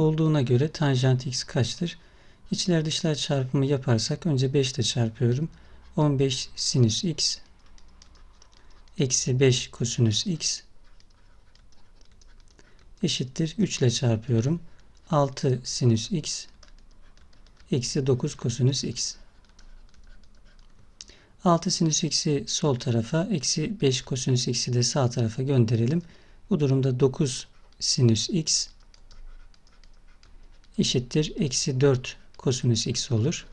olduğuna göre tanjant x kaçtır? İçler dışlar çarpımı yaparsak önce 5 ile çarpıyorum. 15 sinüs x eksi 5 kosinüs x eşittir 3 ile çarpıyorum. 6 sinüs x eksi 9 kosinüs x. 6 sinüs x'i sol tarafa, eksi 5 kosinüs x'i de sağ tarafa gönderelim. Bu durumda 9 sinüs x eşittir eksi 4 kosinüs x olur.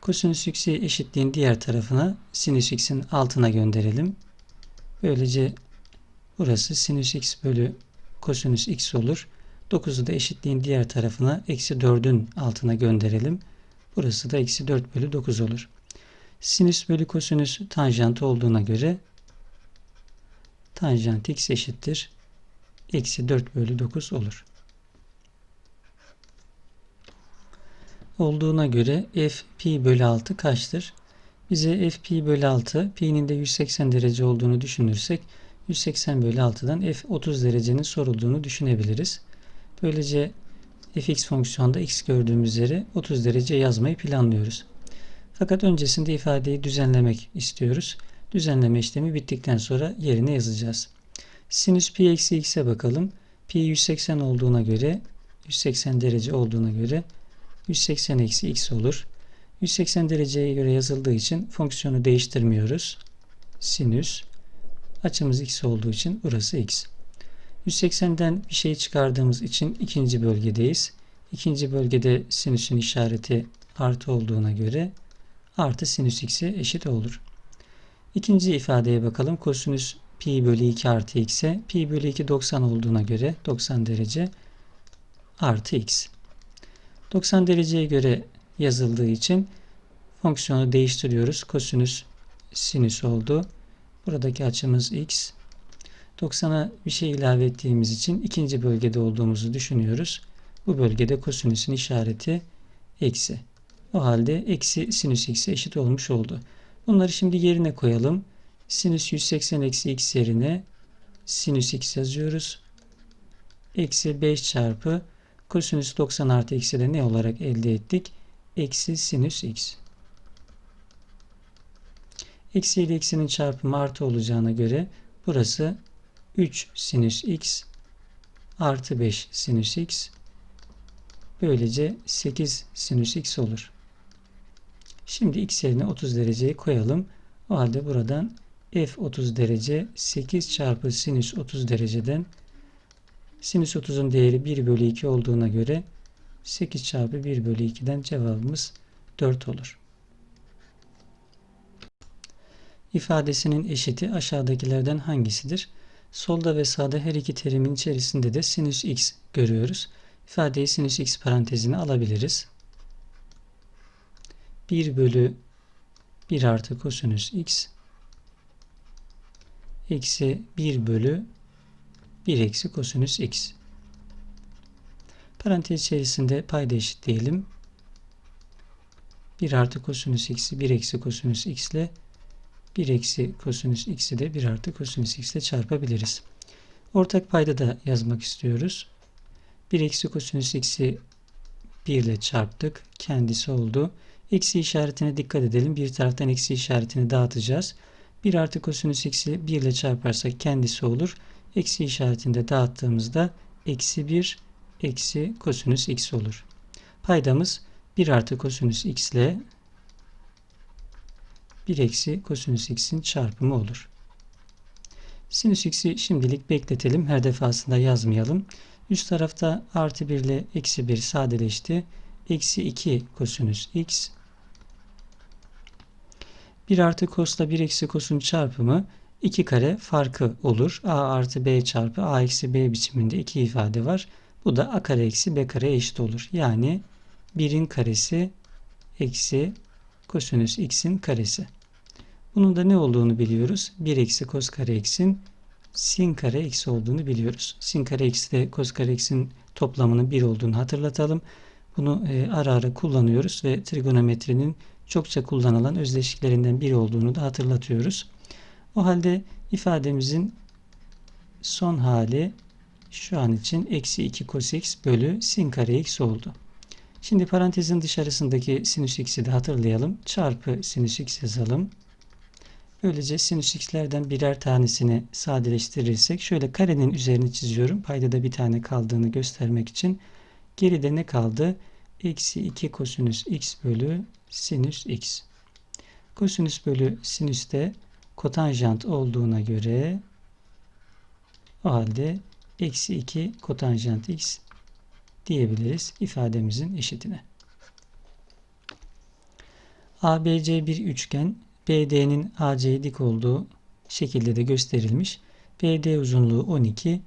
Kosinüs x'i eşitliğin diğer tarafına sinüs x'in altına gönderelim. Böylece burası sinüs x bölü kosinüs x olur. 9'u da eşitliğin diğer tarafına eksi 4'ün altına gönderelim. Burası da eksi 4 bölü 9 olur. Sinüs bölü kosinüs tanjant olduğuna göre tanjant x eşittir. Eksi 4 bölü 9 olur. Olduğuna göre f pi bölü 6 kaçtır? Bize f pi bölü 6 pi'nin de 180 derece olduğunu düşünürsek 180 bölü 6'dan f 30 derecenin sorulduğunu düşünebiliriz. Böylece fx fonksiyonda x gördüğümüz yere 30 derece yazmayı planlıyoruz. Fakat öncesinde ifadeyi düzenlemek istiyoruz. Düzenleme işlemi bittikten sonra yerine yazacağız. Sinüs pi eksi x'e bakalım. Pi 180 olduğuna göre 180 derece olduğuna göre 180 eksi x olur. 180 dereceye göre yazıldığı için fonksiyonu değiştirmiyoruz. Sinüs açımız x olduğu için burası x. 180'den bir şey çıkardığımız için ikinci bölgedeyiz. İkinci bölgede sinüsün işareti artı olduğuna göre artı sinüs x'e eşit olur. İkinci ifadeye bakalım. Kosinüs pi bölü 2 artı x'e pi bölü 2 90 olduğuna göre 90 derece artı x. 90 dereceye göre yazıldığı için fonksiyonu değiştiriyoruz. Kosinüs sinüs oldu. Buradaki açımız x. 90'a bir şey ilave ettiğimiz için ikinci bölgede olduğumuzu düşünüyoruz. Bu bölgede kosinüsün işareti eksi. O halde eksi sinüs x'e eşit olmuş oldu. Bunları şimdi yerine koyalım. Sinüs 180 eksi x yerine sinüs x yazıyoruz. Eksi 5 çarpı kosinüs 90 artı x'i de ne olarak elde ettik? Eksi sinüs x. Eksi ile eksinin çarpımı artı olacağına göre burası 3 sinüs x artı 5 sinüs x böylece 8 sinüs x olur. Şimdi x yerine 30 dereceyi koyalım. O halde buradan f 30 derece 8 çarpı sinüs 30 dereceden sinüs 30'un değeri 1 bölü 2 olduğuna göre 8 çarpı 1 bölü 2'den cevabımız 4 olur. İfadesinin eşiti aşağıdakilerden hangisidir? Solda ve sağda her iki terimin içerisinde de sinüs x görüyoruz. İfadeyi sinüs x parantezine alabiliriz. 1 bölü 1 artı kosinüs x eksi 1 bölü 1 eksi kosinüs x. Parantez içerisinde payda eşitleyelim. 1 artı kosinüs x'i 1 eksi kosinüs x ile 1 eksi kosinüs x'i de 1 artı kosinüs x ile çarpabiliriz. Ortak payda da yazmak istiyoruz. 1 eksi kosinüs x'i 1 ile çarptık. Kendisi oldu. Eksi işaretine dikkat edelim. Bir taraftan eksi işaretini dağıtacağız. 1 artı kosinüs x'i 1 ile çarparsak kendisi olur. Eksi işaretini de dağıttığımızda eksi 1 eksi kosinüs x olur. Paydamız 1 artı kosinüs x ile 1 eksi kosinüs x'in çarpımı olur. Sinüs x'i şimdilik bekletelim. Her defasında yazmayalım. Üst tarafta artı 1 ile eksi 1 sadeleşti. Eksi 2 kosinüs x 1 artı cosla 1 eksi cos'un çarpımı 2 kare farkı olur. a artı b çarpı a eksi b biçiminde iki ifade var. Bu da a kare eksi b kare eşit olur. Yani 1'in karesi eksi kosinüs x'in karesi. Bunun da ne olduğunu biliyoruz. 1 eksi kos kare x'in sin kare eksi olduğunu biliyoruz. Sin kare eksi de kos kare x'in toplamının 1 olduğunu hatırlatalım. Bunu e, ara ara kullanıyoruz ve trigonometrinin çokça kullanılan özdeşliklerinden biri olduğunu da hatırlatıyoruz. O halde ifademizin son hali şu an için eksi 2 cos x bölü sin kare x oldu. Şimdi parantezin dışarısındaki sinüs x'i de hatırlayalım. Çarpı sinüs x yazalım. Böylece sinüs x'lerden birer tanesini sadeleştirirsek şöyle karenin üzerini çiziyorum. Paydada bir tane kaldığını göstermek için. Geride ne kaldı? Eksi 2 kosinüs x bölü sinüs x. Kosinüs bölü sinüs de kotanjant olduğuna göre o halde eksi 2 kotanjant x diyebiliriz ifademizin eşitine. ABC bir üçgen BD'nin AC'ye dik olduğu şekilde de gösterilmiş. BD uzunluğu 12,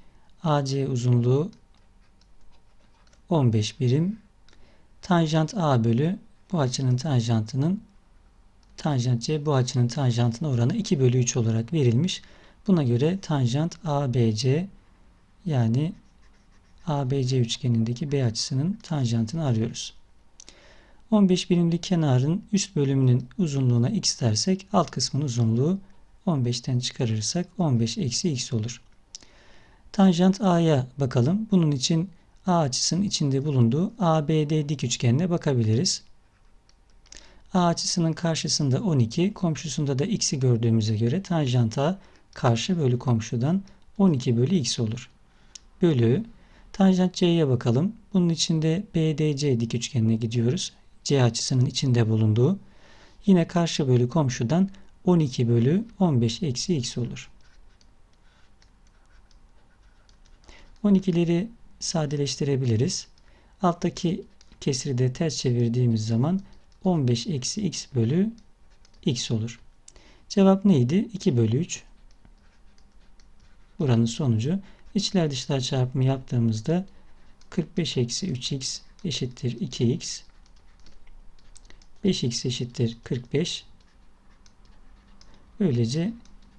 AC uzunluğu 15 birim. Tanjant A bölü bu açının tanjantının tanjant C bu açının tanjantına oranı 2 bölü 3 olarak verilmiş. Buna göre tanjant ABC yani ABC üçgenindeki B açısının tanjantını arıyoruz. 15 birimlik kenarın üst bölümünün uzunluğuna x dersek alt kısmın uzunluğu 15'ten çıkarırsak 15 eksi x olur. Tanjant A'ya bakalım. Bunun için A açısının içinde bulunduğu ABD dik üçgenine bakabiliriz. A açısının karşısında 12, komşusunda da x'i gördüğümüze göre tanjant A karşı bölü komşudan 12 bölü x olur. Bölü tanjant C'ye bakalım. Bunun içinde BDC dik üçgenine gidiyoruz. C açısının içinde bulunduğu. Yine karşı bölü komşudan 12 bölü 15 eksi x olur. 12'leri sadeleştirebiliriz. Alttaki kesri de ters çevirdiğimiz zaman 15 eksi x bölü x olur. Cevap neydi? 2 bölü 3. Buranın sonucu. İçler dışlar çarpımı yaptığımızda 45 eksi 3x eşittir 2x. 5x eşittir 45. Böylece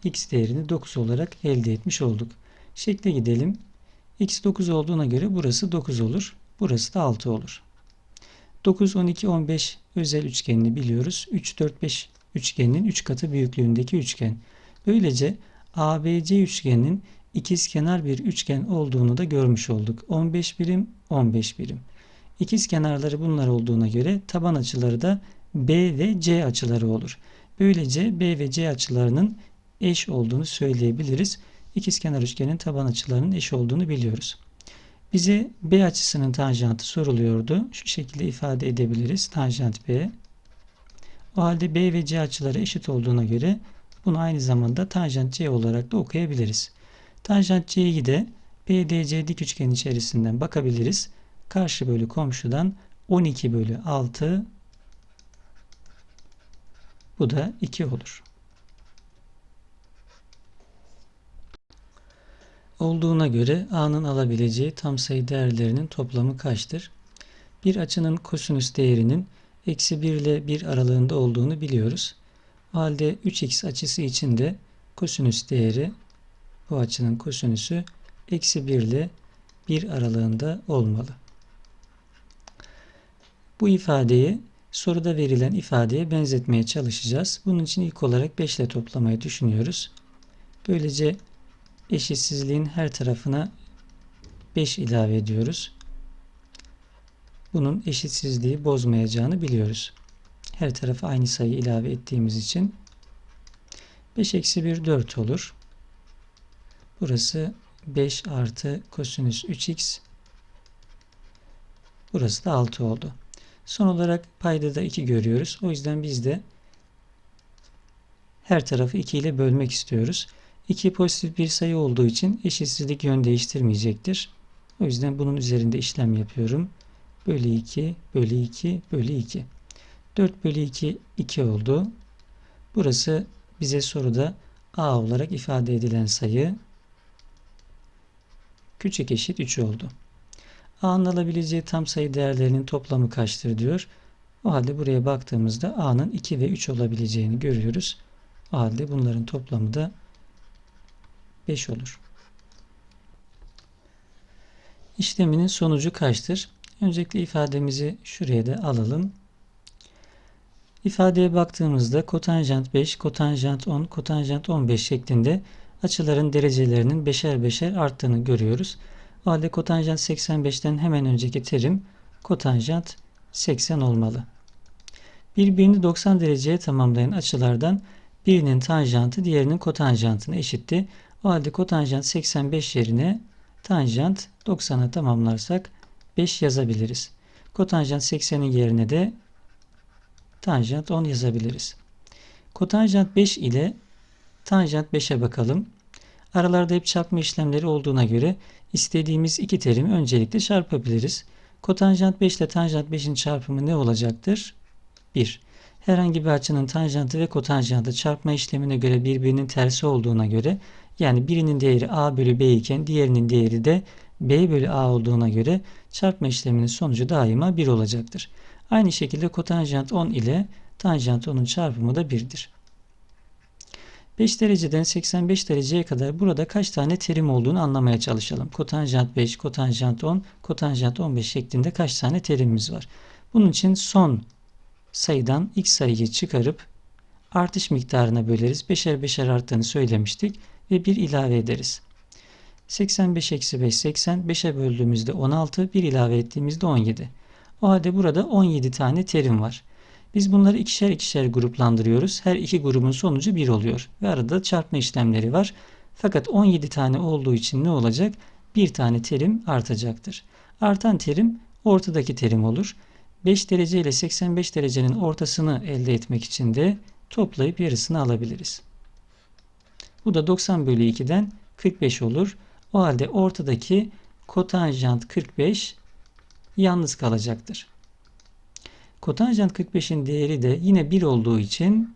x değerini 9 olarak elde etmiş olduk. Şekle gidelim. x 9 olduğuna göre burası 9 olur. Burası da 6 olur. 9, 12, 15 özel üçgenini biliyoruz. 3, 4, 5 üçgeninin 3 katı büyüklüğündeki üçgen. Böylece ABC üçgeninin ikizkenar bir üçgen olduğunu da görmüş olduk. 15 birim, 15 birim. İkiz kenarları bunlar olduğuna göre taban açıları da B ve C açıları olur. Böylece B ve C açılarının eş olduğunu söyleyebiliriz. İkizkenar üçgenin taban açılarının eş olduğunu biliyoruz. Bize B açısının tanjantı soruluyordu. Şu şekilde ifade edebiliriz. Tanjant B. O halde B ve C açıları eşit olduğuna göre bunu aynı zamanda tanjant C olarak da okuyabiliriz. Tanjant C'yi de BDC dik üçgen içerisinden bakabiliriz. Karşı bölü komşudan 12 bölü 6 bu da 2 olur. Olduğuna göre A'nın alabileceği tam sayı değerlerinin toplamı kaçtır? Bir açının kosinüs değerinin eksi 1 ile 1 aralığında olduğunu biliyoruz. O halde 3x açısı için de kosinüs değeri bu açının kosinüsü eksi 1 ile 1 aralığında olmalı. Bu ifadeyi soruda verilen ifadeye benzetmeye çalışacağız. Bunun için ilk olarak 5 ile toplamayı düşünüyoruz. Böylece eşitsizliğin her tarafına 5 ilave ediyoruz. Bunun eşitsizliği bozmayacağını biliyoruz. Her tarafa aynı sayı ilave ettiğimiz için 5 eksi 1 4 olur. Burası 5 artı kosinüs 3x. Burası da 6 oldu. Son olarak payda da 2 görüyoruz. O yüzden biz de her tarafı 2 ile bölmek istiyoruz. 2 pozitif bir sayı olduğu için eşitsizlik yön değiştirmeyecektir. O yüzden bunun üzerinde işlem yapıyorum. Bölü 2, bölü 2, bölü 2. 4 bölü 2, 2 oldu. Burası bize soruda A olarak ifade edilen sayı küçük eşit 3 oldu. A'nın alabileceği tam sayı değerlerinin toplamı kaçtır diyor. O halde buraya baktığımızda A'nın 2 ve 3 olabileceğini görüyoruz. O halde bunların toplamı da 5 olur. İşleminin sonucu kaçtır? Öncelikle ifademizi şuraya da alalım. İfadeye baktığımızda kotanjant 5, kotanjant 10, kotanjant 15 şeklinde açıların derecelerinin beşer beşer arttığını görüyoruz. O halde kotanjant 85'ten hemen önceki terim kotanjant 80 olmalı. Birbirini 90 dereceye tamamlayan açılardan birinin tanjantı diğerinin kotanjantına eşitti. O halde kotanjant 85 yerine tanjant 90'a tamamlarsak 5 yazabiliriz. Kotanjant 80'in yerine de tanjant 10 yazabiliriz. Kotanjant 5 ile tanjant 5'e bakalım. Aralarda hep çarpma işlemleri olduğuna göre istediğimiz iki terimi öncelikle çarpabiliriz. Kotanjant 5 ile tanjant 5'in çarpımı ne olacaktır? 1. Herhangi bir açının tanjantı ve kotanjantı çarpma işlemine göre birbirinin tersi olduğuna göre yani birinin değeri a bölü b iken diğerinin değeri de b bölü a olduğuna göre çarpma işleminin sonucu daima 1 olacaktır. Aynı şekilde kotanjant 10 ile tanjant 10'un çarpımı da 1'dir. 5 dereceden 85 dereceye kadar burada kaç tane terim olduğunu anlamaya çalışalım. Kotanjant 5, kotanjant 10, kotanjant 15 şeklinde kaç tane terimimiz var. Bunun için son sayıdan x sayıyı çıkarıp artış miktarına böleriz. Beşer beşer arttığını söylemiştik ve 1 ilave ederiz. 85 eksi 5 80 5'e böldüğümüzde 16 1 ilave ettiğimizde 17. O halde burada 17 tane terim var. Biz bunları ikişer ikişer gruplandırıyoruz. Her iki grubun sonucu 1 oluyor. Ve arada çarpma işlemleri var. Fakat 17 tane olduğu için ne olacak? Bir tane terim artacaktır. Artan terim ortadaki terim olur. 5 derece ile 85 derecenin ortasını elde etmek için de toplayıp yarısını alabiliriz. Bu da 90 bölü 2'den 45 olur. O halde ortadaki kotanjant 45 yalnız kalacaktır. Kotanjant 45'in değeri de yine 1 olduğu için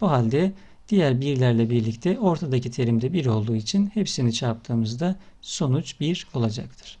o halde diğer birlerle birlikte ortadaki terimde 1 olduğu için hepsini çarptığımızda sonuç 1 olacaktır.